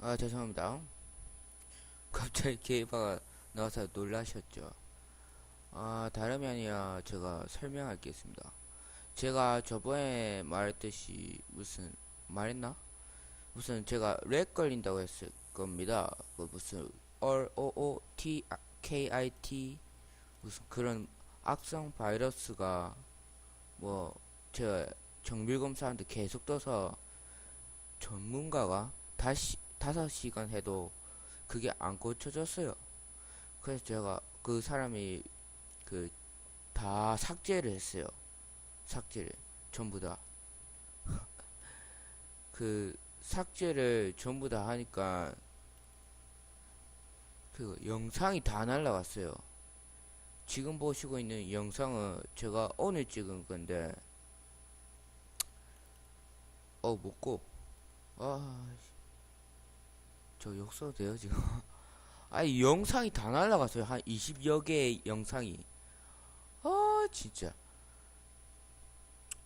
아 죄송합니다. 갑자기 게이바가 나와서 놀라셨죠. 아 다름이 아니라 제가 있습니다. 제가 저번에 말했듯이 무슨 말했나? 무슨 제가 렉 걸린다고 했을 겁니다. 그 무슨 R O O T K I T 무슨 그런 악성 바이러스가 뭐 제가 정밀 검사하는데 계속 떠서 전문가가 다시 다섯 시간 해도 그게 안 고쳐졌어요. 그래서 제가 그 사람이 그 다 삭제를 했어요. 삭제를 전부 다. 그 삭제를 전부 다 하니까 그 영상이 다 날라갔어요. 지금 보시고 있는 영상은 제가 오늘 찍은 건데 어 먹고 아저 욕써도 돼요 지금. 아니 영상이 다 날라갔어요. 한 20여 개의 영상이. 아 진짜.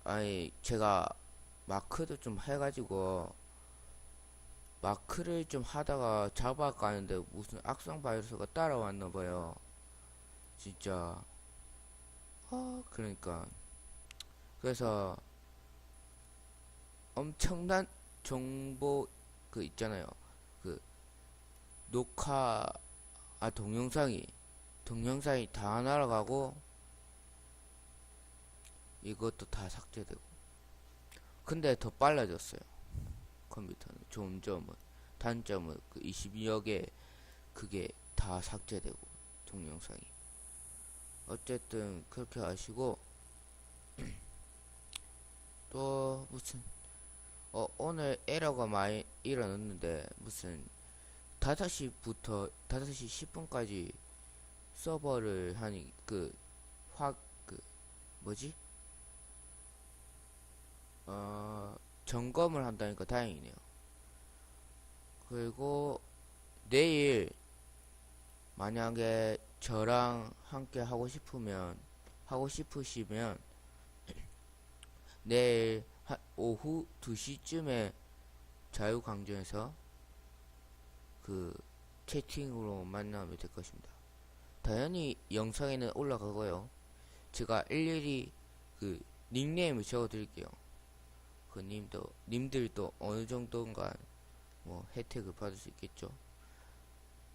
아니 제가 마크도 좀 해가지고 마크를 좀 하다가 잡아가는데 무슨 악성 바이러스가 따라왔나 봐요. 진짜. 아 그러니까. 그래서 엄청난 정보 그 있잖아요. 그 녹화 아 동영상이 동영상이 다 날아가고 이것도 다 삭제되고. 근데 더 빨라졌어요 컴퓨터는 좋은 점은 단점은 그 22여 개 그게 다 삭제되고 동영상이 어쨌든 그렇게 하시고 또 무슨 어 오늘 에러가 많이 일어났는데 무슨 5시부터 5시 10분까지 서버를 하니 그확그 뭐지? 어 점검을 한다니까 다행이네요. 그리고 내일 만약에 저랑 함께 하고 싶으면 하고 싶으시면 내일 한 오후 2시쯤에 자유광장에서 그 채팅으로 만나면 될 것입니다. 당연히 영상에는 올라가고요. 제가 일일이 그 닉네임을 적어 드릴게요. 그 님도 님들도 어느 정도인가 뭐 혜택을 받을 수 있겠죠.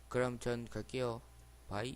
그럼 전 갈게요. 바이.